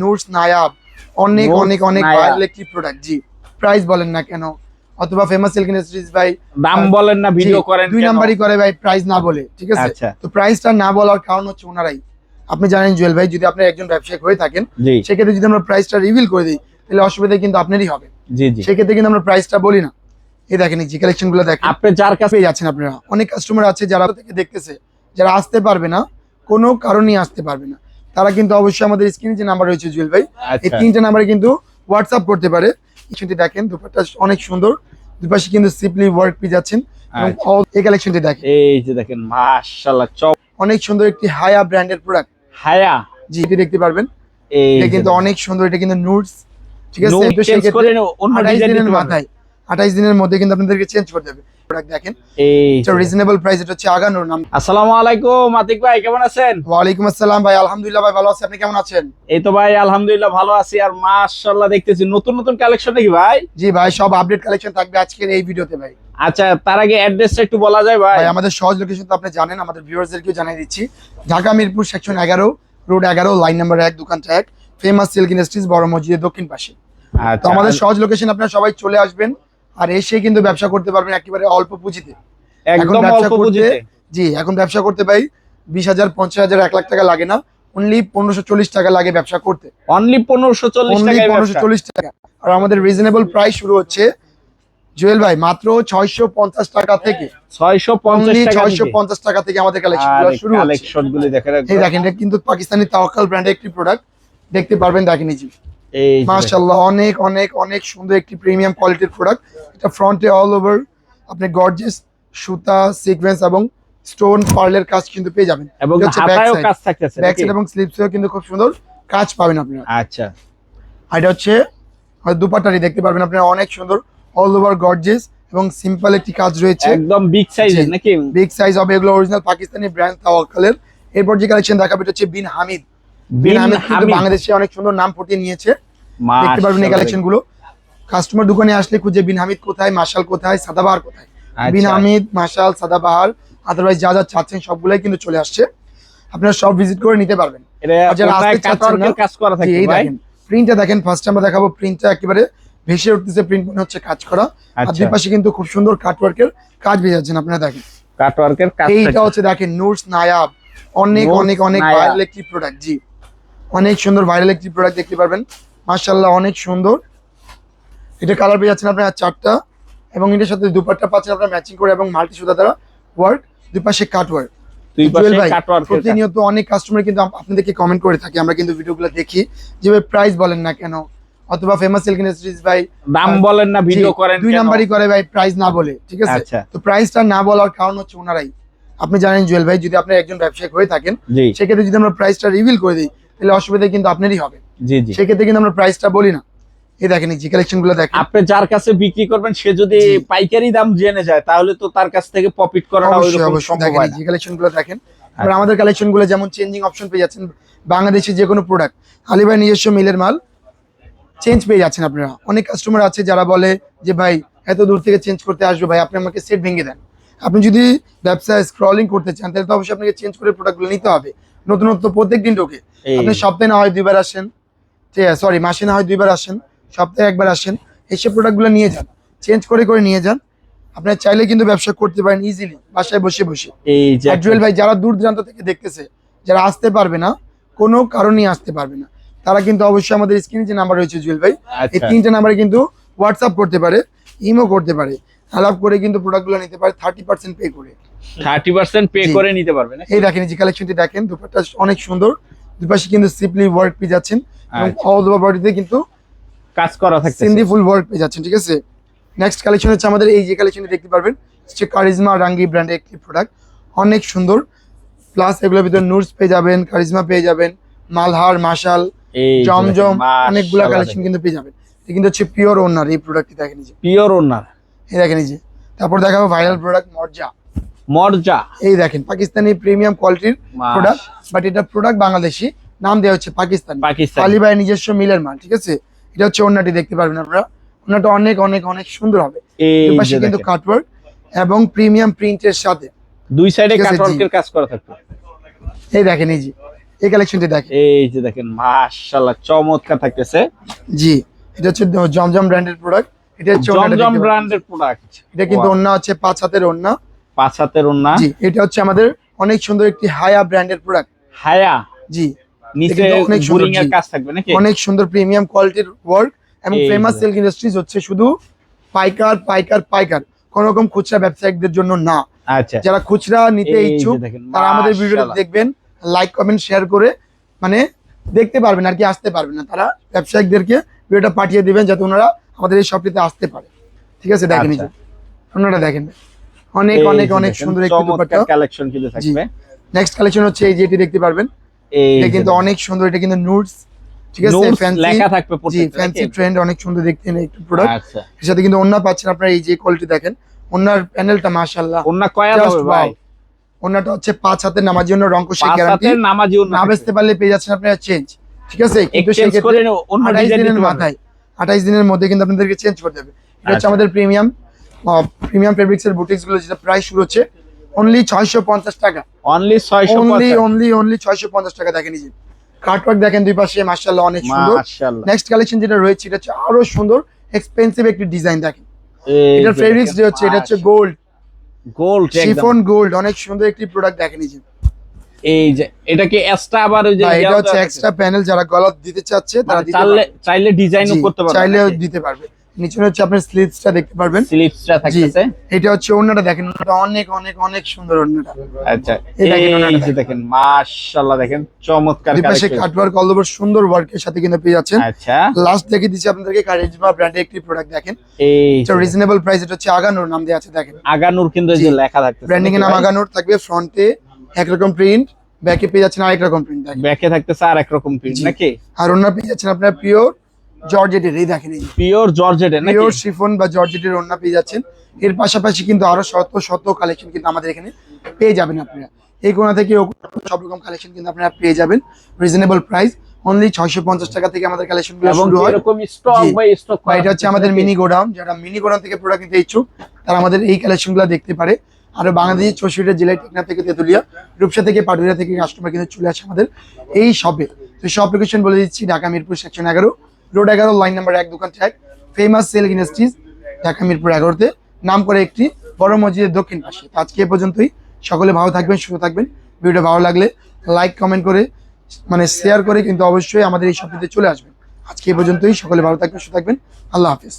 নুরস নায়াব অনেক অনেক অনেক একটি প্রোডাক্ট জি প্রাইস বলেন না কেন? অথবা ফেমাস সিল্ক ইন্ডাস্ট্রিজ ভাই দাম বলেন না ভিডিও করেন দুই নাম্বারই করে ভাই প্রাইস না বলে ঠিক আছে? আচ্ছা। তো প্রাইসটা না বলার কারণ হচ্ছে ওনারাই। আপনি জানেন জুয়েল ভাই যদি আপনি একজন ব্যবসায়িক হয়ে থাকেন সেক্ষেত্রে যদি আমরা প্রাইসটা রিভিল করে দিই তাহলে অসুবিধা কিন্তু আপনারই হবে। সেক্ষেত্রে কিন্তু আমরা প্রাইসটা বলি না। এই দেখেন যে কালেকশনগুলো দেখেন। আপনি যার কাছে যাচ্ছেন আপনারা। অনেক কাস্টমার আছে যারা থেকে দেখতেছে যারা আসতে পারবে না কোনো কারণেই আসতে পারবে না। তারা কিন্তু অবশ্যই আমাদের স্ক্রিনে যে নাম্বার রয়েছে জুয়েল ভাই এই আচ্ছা। তিনটে নাম্বারে কিন্তু হোয়াটসঅ্যাপ করতে পারে। কিছুটি দেখেন দুপাট্টা অনেক সুন্দর। দুপাশে কিন্তু সিম্পলি ওয়ার্ক পেয়ে যাচ্ছেন। আচ্ছা। এই কালেকশনটি দেখেন। এই যে দেখেন মাশাআল্লাহ চপ। অনেক সুন্দর একটি হায়া ব্র্যান্ডের প্রোডাক্ট হায়া জি এটি দেখতে পারবেন। এই এটা কিন্তু অনেক সুন্দর এটা কিন্তু নুডস ঠিক আছে? মাথায়। আঠাইশ দিনের মধ্যে কিন্তু আপনাদেরকে চেঞ্জ করতে হবে প্রোডাক্ট দেখেন। এটা। রিজনেবল প্রাইস এটা হচ্ছে আগানোর নাম। আসসালামু আলাইকুম আতিক ভাই কেমন আছেন? ওয়ালাইকুম আসসালাম ভাই আলহামদুলিল্লাহ ভাই ভালো আছি। আপনি কেমন আছেন? এই তো ভাই আলহামদুলিল্লাহ ভালো আছি। আর মাশাআল্লাহ দেখতেছি নতুন নতুন কালেকশন নাকি ভাই? জি ভাই সব আপডেট কালেকশন থাকবে আজকের এই ভিডিওতে ভাই। আচ্ছা তার আগে অ্যাড্রেসটা একটু বলা যায় ভাই। আমাদের সহজ লোকেশন তো আপনি জানেন আমাদের ভিউয়ার্সদেরকেও জানিয়ে দিচ্ছি। ঢাকা মিরপুর সেকশন এগারো রোড এগারো লাইন নাম্বার এক দোকানটা এক ফেমাস সিল্ক ইন্ডাস্ট্রিজ বড় মসজিদের দক্ষিণ পাশে। তো আচ্ছা আমাদের সহজ লোকেশন আপনারা সবাই চলে আসবেন। আর এসে কিন্তু ব্যবসা করতে পারবেন একেবারে অল্প পুঁজিতে। একদম অল্প পুঁজিতে। জি এখন ব্যবসা করতে ভাই বিশ হাজার পঞ্চাশ হাজার এক লাখ টাকা লাগে না। অনলি পনেরোশো চল্লিশ টাকা লাগে ব্যবসা করতে। অনলি পনেরোশো চল্লিশ পনেরোশো চল্লিশ টাকা। আর আমাদের রিজনেবল প্রাইস শুরু হচ্ছে। জুয়েল ভাই মাত্র ছয়শো পঞ্চাশ টাকা থেকে। ছয়শো পঞ্চাশ টাকা ছয়শো পঞ্চাশ টাকা থেকে আমাদের কালেকশন শুরু কালেকশন গুলি দেখেন দেখেন কিন্তু পাকিস্তানি তাওয়াক্কাল ব্র্যান্ডের একটি প্রোডাক্ট দেখতে পারবেন দেখেন যে। এই মাশাআল্লাহ অনেক অনেক অনেক সুন্দর একটি প্রিমিয়াম কোয়ালিটির প্রোডাক্ট এটা ফ্রন্টে অল ওভার আপনি গর্জিয়াস সুতা সিকোয়েন্স এবং স্টোন পার্লের কাজ কিন্তু পেয়ে যাবেন। এবং হাতায়ও কাজ থাকতেছে ব্যাক সাইড এবং স্লিপসেও কিন্তু খুব সুন্দর কাজ পাবেন আপনারা। আচ্ছা। আর এটা হচ্ছে দুপাটারি দেখতে পারবেন আপনারা অনেক সুন্দর অল ওভার গর্জিয়াস এবং সিম্পল একটি কাজ রয়েছে। একদম বিগ সাইজের জি। নাকি? বিগ সাইজ হবে এগুলো অরিজিনাল পাকিস্তানি ব্র্যান্ড তাওয়াক্কালের এরপর যে কালেকশন দেখাবে এটা হচ্ছে বিন হামিদ। বিন কিন্তু বাংলাদেশে অনেক সুন্দর নাম ফুটিয়ে নিয়েছে। দেখতে পারবেন এই কালেকশনগুলো কাস্টমার দোকানে আসলে খুঁজে বিন হামিদ কোথায় মাশাল কোথায় সাদাবাহার কোথায়? আচ্ছা। বিন হামিদ মাশাল সাদাবাহার আদারওয়াইজ যা যা চাচ্ছেন সবগুলাই কিন্তু চলে আসছে। আপনারা সব ভিজিট করে নিতে পারবেন। প্রিন্টটা দেখেন ফার্স্ট আমরা দেখাবো প্রিন্টটা একেবারে ভেসে উঠতেছে প্রিন্ট মনে হচ্ছে কাজ করা। আর আচ্ছা। দুই পাশে কিন্তু খুব সুন্দর কাটওয়ার্কের কাজ যাচ্ছেন আপনারা দেখেন। কাটওয়ার্কের কাজ এইটা হচ্ছে দেখেন নুরস নায়াব অনেক অনেক অনেক। প্রোডাক্ট জি। অনেক সুন্দর ভাইরাল একটি প্রোডাক্ট দেখতে পারবেন। মাশাআল্লাহ অনেক সুন্দর। এটা কালার পেয়ে যাচ্ছেন আপনার চারটা এবং এটার সাথে দুপাট্টা পাচ্ছেন আপনার ম্যাচিং করে এবং মাল্টি সুতা দ্বারা ওয়ার্ক দুই পাশে কাট ওয়ার্ক। প্রতিনিয়ত অনেক কাস্টমার কিন্তু আপনাদেরকে কমেন্ট করে থাকি আমরা কিন্তু ভিডিওগুলো দেখি। যে ভাই প্রাইস বলেন না কেন অথবা ফেমাস সিল্ক ইন্ডাস্ট্রিজ ভাই দাম বলেন না ভিডিও করেন দুই নাম্বারই করে ভাই প্রাইস না বলে ঠিক আছে? আচ্ছা। তো প্রাইসটা না বলার কারণ হচ্ছে ওনারাই। আপনি জানেন জুয়েল ভাই যদি আপনি একজন ব্যবসায়িক হয়ে থাকেন সেক্ষেত্রে যদি আমরা প্রাইসটা রিভিল করে দিই তাহলে অসুবিধা কিন্তু আপনারই হবে। জি জি। সেক্ষেত্রে কিন্তু আমরা প্রাইসটা বলি না। এই দেখেন এই যে কালেকশনগুলো দেখেন। আপনি যার কাছে বিক্রি করবেন সে যদি পাইকারি দাম জেনে যায় তাহলে তো তার কাছ থেকে প্রফিট করাটা ওইরকম সম্ভব হয় না। কালেকশনগুলো দেখেন। এবার আচ্ছা। আমাদের কালেকশনগুলো যেমন চেঞ্জিং অপশন পেয়ে যাচ্ছেন বাংলাদেশের যে কোনো প্রোডাক্ট আলিবাই নিজস্ব মিলের মাল চেঞ্জ পেয়ে যাচ্ছেন আপনারা। অনেক কাস্টমার আছে যারা বলে যে ভাই এত দূর থেকে চেঞ্জ করতে আসবে ভাই আপনি আমাকে সেট ভেঙে দেন। আপনি যদি ব্যবসায় স্ক্রলিং করতে চান তাহলে তো অবশ্যই আপনাকে চেঞ্জ করে প্রোডাক্টগুলো নিতে হবে। নতুনত্ব প্রত্যেক দিন ঢোকে আপনি সপ্তাহে না হয় দুইবার আসেন ঠিক আছে সরি মাসে না হয় দুইবার আসেন সপ্তাহে একবার আসেন এসে প্রোডাক্টগুলো নিয়ে যান। চেঞ্জ করে করে নিয়ে যান। আপনার চাইলে কিন্তু ব্যবসা করতে পারেন ইজিলি বাসায় বসে বসে। এই জুয়েল ভাই যারা দূর দূরান্ত থেকে দেখতেছে যারা আসতে পারবে না কোনো কারণেই আসতে পারবে না। তারা কিন্তু অবশ্যই আমাদের স্ক্রিনে যে নাম্বার রয়েছে জুয়েল ভাই এই আচ্ছা। তিনটে নাম্বারে কিন্তু হোয়াটসঅ্যাপ করতে পারে ইমো করতে পারে। অ্যালাপ করে কিন্তু প্রোডাক্টগুলো নিতে পারে থার্টি পার্সেন্ট পে করে। থার্টি পার্সেন্ট পে করে নিতে পারবেন এই দেখেন এই যে কালেকশনটি দেখেন দুপাট্টা অনেক সুন্দর। দুপাশে কিন্তু সিম্পলি ওয়ার্ক পেয়ে যাচ্ছেন এবং। অল ওভার বডিতে কিন্তু কাজ করা থাকছে সিন্দি ফুল ওয়ার্ক পেয়ে যাচ্ছেন ঠিক আছে? নেক্সট কালেকশন হচ্ছে আমাদের এই যে কালেকশনটি দেখতে পারবেন হচ্ছে কারিজমা রাঙ্গি ব্র্যান্ডের একটি প্রোডাক্ট অনেক সুন্দর। প্লাস এগুলোর ভিতরে নুটস পেয়ে যাবেন কারিজমা পেয়ে যাবেন মালহার মাশাল জমজম অনেকগুলা কালেকশন কিন্তু পেয়ে যাবেন। কিন্তু হচ্ছে পিওর ওনার এই প্রোডাক্টটি দেখেন পিওর ওনার এই দেখেন এই যে। তারপর দেখাবো ভাইরাল প্রোডাক্ট মর্জা। মর্জা। এই দেখেন পাকিস্তানি প্রিমিয়াম কোয়ালিটির প্রোডাক্ট বাট এটা প্রোডাক্ট বাংলাদেশি নাম দেওয়া হচ্ছে পাকিস্তানি। পাকিস্তান। আলী ভাই নিজস্ব মিলের মাল ঠিক আছে? এটা হচ্ছে ওনাটি দেখতে পারবেন আপনারা। ওনাটা অনেক অনেক অনেক সুন্দর হবে। পাশে কিন্তু। কাটওয়ার্ক এবং প্রিমিয়াম প্রিন্টের সাথে। দুই সাইডে। কাটওয়ার্কের কাজ করা থাকবে। এই দেখেন এই যে। এই কালেকশনটি দেখেন। এই যে দেখেন মাশাআল্লাহ চমৎকার থাকতেছে। জি এটা হচ্ছে জমজম ব্র্যান্ডের প্রোডাক্ট এটা জমজম ব্র্যান্ডের প্রোডাক্ট এটা কিন্তু ওন্না হচ্ছে পাঁচ হাতের ওন্না পাঁচ হাতের ওন্না জি এটা হচ্ছে আমাদের অনেক সুন্দর একটি হায়া ব্র্যান্ডের প্রোডাক্ট হায়া? জি নিচে অনেক সুন্দর, কাজ থাকবে নাকি? অনেক সুন্দর প্রিমিয়াম কোয়ালিটির ওয়ার্ক এবং ফেমাস সিল্ক ইন্ডাস্ট্রিজ হচ্ছে শুধু পাইকার পাইকার পাইকার। কোন রকম খুচরা ব্যবসায়িকদের জন্য না। আচ্ছা। যারা খুচরা নিতে ইচ্ছুক তারা আমাদের ভিডিওটা। দেখবেন লাইক কমেন্ট শেয়ার করে মানে দেখতে পারবেন আর কি আসতে পারবেন না। তারা ব্যবসায়িকদেরকে ভিডিওটা পাঠিয়ে দিবেন যাতে ওনারা আমাদের এই শপটিতে আসতে পারে। ঠিক আছে দেখেন এই যে। আচ্ছা। দেখেন। অনেক অনেক অনেক সুন্দর একটি দুপাট্টা। কালেকশন কিন্তু থাকবে। নেক্সট কালেকশন হচ্ছে এই যেটি দেখতে পারবেন। এই এটা কিন্তু অনেক সুন্দর এটা কিন্তু নুডস ঠিক আছে ফ্যান্সি লেখা থাকবে প্রত্যেকটা ফ্যান্সি ট্রেন্ড অনেক সুন্দর দেখতে একটু প্রোডাক্ট আচ্ছা। এর সাথে কিন্তু অন্য পাচ্ছেন আপনারা এই যে কোয়ালিটি দেখেন। প্যানেলটা মাশাআল্লাহ। ওন্না কয়া হবে ভাই. হচ্ছে পাঁচ হাতের নামার জন্য রঙ্কশি পাঁচ গ্যারান্টি নামাজি ওন্না না বেচতে পারলে পেয়ে যাচ্ছেন আপনারা চেঞ্জ ঠিক আছে কিন্তু সেই ক্ষেত্রে মাথায়। আঠাইশ দিনের মধ্যে কিন্তু আপনাদেরকে চেঞ্জ করতে হবে এটা হচ্ছে আচ্ছা। আমাদের প্রিমিয়াম প্রিমিয়াম ফেব্রিক্স এর বুটিক্সগুলো যেটা প্রাইস শুরু হচ্ছে অনলি ছয়শো পঞ্চাশ টাকা। অনলি 650 অনলি অনলি অনলি ছয়শো পঞ্চাশ টাকা দেখেন এই যে। কার্টওয়ার্ক দেখেন দুই পাশে মার্শাল্লাহ অনেক সুন্দর। নেক্সট কালেকশন যেটা রয়েছে এটা হচ্ছে আরও সুন্দর এক্সপেন্সিভ একটি ডিজাইন দেখেন। যে ফেব্রিক্স যে হচ্ছে এটা হচ্ছে গোল্ড গোল্ড শিফন গোল্ড অনেক সুন্দর একটি প্রোডাক্ট দেখেন যে। এই যে এটা কি এক্সট্রা আবার ওই যে এটা হচ্ছে এক্সট্রা প্যানেল যারা গলত দিতে চাচ্ছে তারা মানে চাইলে চাইলে ডিজাইনও করতে পারবে চাইলেও দিতে পারবে। নিচে হচ্ছে স্লিভসটা দেখতে পারবেন। স্লিপসটা থাকতেছে। এটা হচ্ছে ওন্নাটা দেখেন ওন্নাটা অনেক অনেক অনেক সুন্দর ওন্নাটা আচ্ছা এই দেখেন মাশাআল্লাহ দেখেন চমৎকার দুই পাশে কাটওয়ার্ক অল ওভার সুন্দর ওয়ার্কের সাথে কিন্তু পেয়ে যাচ্ছেন। আচ্ছা। লাস্ট দেখে দিচ্ছি আপনাদেরকে কারিজমা ব্র্যান্ডের একটি প্রোডাক্ট দেখেন। এই রিজনেবল প্রাইস এটা হচ্ছে আগানোর নাম দেওয়া আছে দেখেন। আগানুর কিন্তু এই যে লেখা থাকতেছে ব্র্যান্ডিং এর নাম আগানোর থাকবে ফ্রন্টে একরকম প্রিন্ট ব্যাকে পেয়ে যাচ্ছেন আরেক রকম প্রিন্ট দেখেন। ব্যাকে থাকতেছে আর এক রকম প্রিন্ট নাকি? আর ওনার পেয়ে যাচ্ছেন আপনার পিওর জর্জেটের এই দেখেন এই পিওর জর্জেটের নাকি? পিওর শিফন বা জর্জেটের পেয়ে যাচ্ছেন। এর পাশাপাশি কিন্তু আরও শত শত কালেকশন কিন্তু আমাদের এখানে পেয়ে যাবেন আপনারা। এই কোণা থেকে সব রকম কালেকশন কিন্তু আপনারা পেয়ে যাবেন। রিজনেবল প্রাইস অনলি ছয়শো পঞ্চাশ টাকা থেকে আমাদের কালেকশনগুলো শুরু হয়। এরকম স্টক বা স্টক এটা হচ্ছে আমাদের মিনি গোডাউন যারা মিনি গোডাউন থেকে প্রোডাক্ট নিতে ইচ্ছুক তারা আমাদের এই কালেকশনগুলো দেখতে পারে। আর বাংলাদেশের চৌষট্টি জেলায় টেকনা থেকে তেতুলিয়া, রূপসা থেকে পাটুরিয়া থেকে কাস্টমার কিন্তু চলে আসে আমাদের এই শপে তো শপ লোকেশন বলে দিচ্ছি, ঢাকা মিরপুর সেকশন এগারো। রোড এগারো লাইন নাম্বার এক, দোকান track famous sale industries Dhaka Mirpur এগারোতে। নাম করে একটি বড় মসজিদের দক্ষিণ পাশে। আজকে এ পর্যন্তই। সকলে ভালো থাকবেন, সুস্থ থাকবেন। ভিডিওটা ভালো লাগলে লাইক কমেন্ট করে মানে শেয়ার করে কিন্তু অবশ্যই আমাদের এই শপটিতে চলে আসবেন। আজকে এ পর্যন্তই। সকলে ভালো থাকবেন, সুস্থ থাকবেন। আল্লাহ হাফিজ।